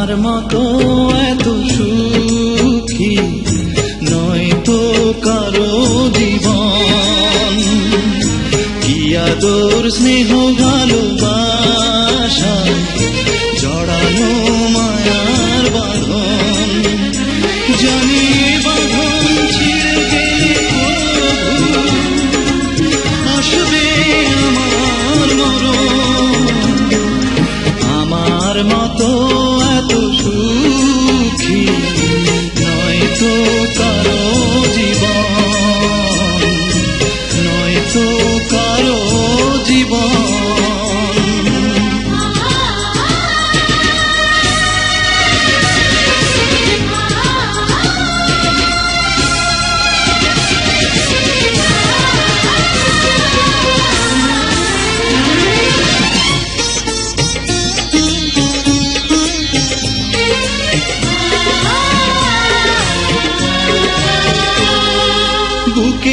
তোমার মতো এত সুখী নয় তো কারও জীবন। কি আদর, স্নেহ, ভালোবাসা, জড়ানো মায়ার বাঁধন। জানি বাঁধন ছিঁড়ে গেলে আসবে আমার মরণ। আমার মতো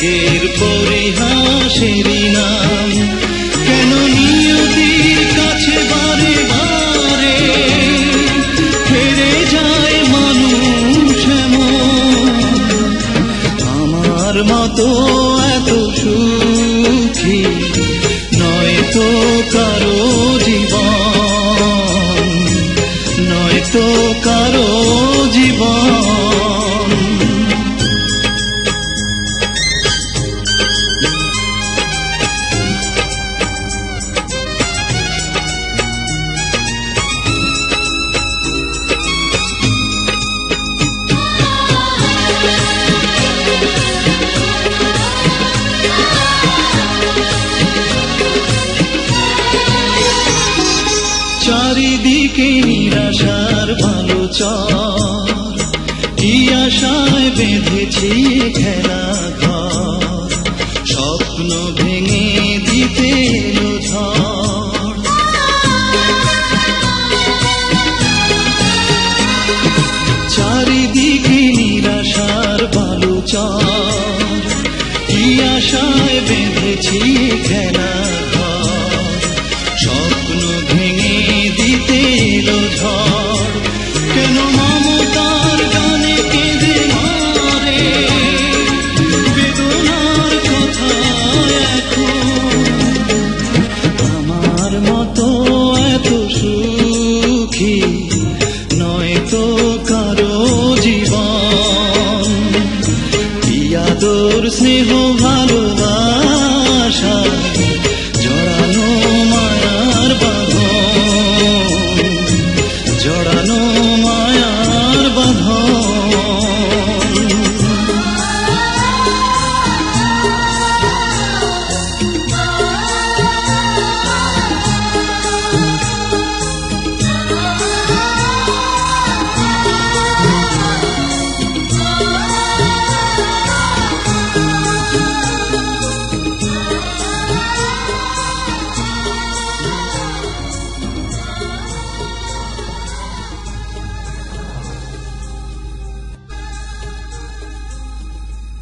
ভাগ্যের পরিহাসেরই নাম। কেন নিয়তির কাছে বারে বারে ফেরে যায় মানুষ আমার মতো এত সুখী নয় তো কারও জীবন। নয় তো কারও জীবন। চারিদিকে নিরাশার ভালো চর। কি আশায় বেঁধেছি খেলা ঘর। স্বপ্ন ভেঙে দিতে চারিদিকে নিরাশার ভালো চর। কি আশায় বেঁধেছি খেলা কি আদর স্নেহ ভালোবাসা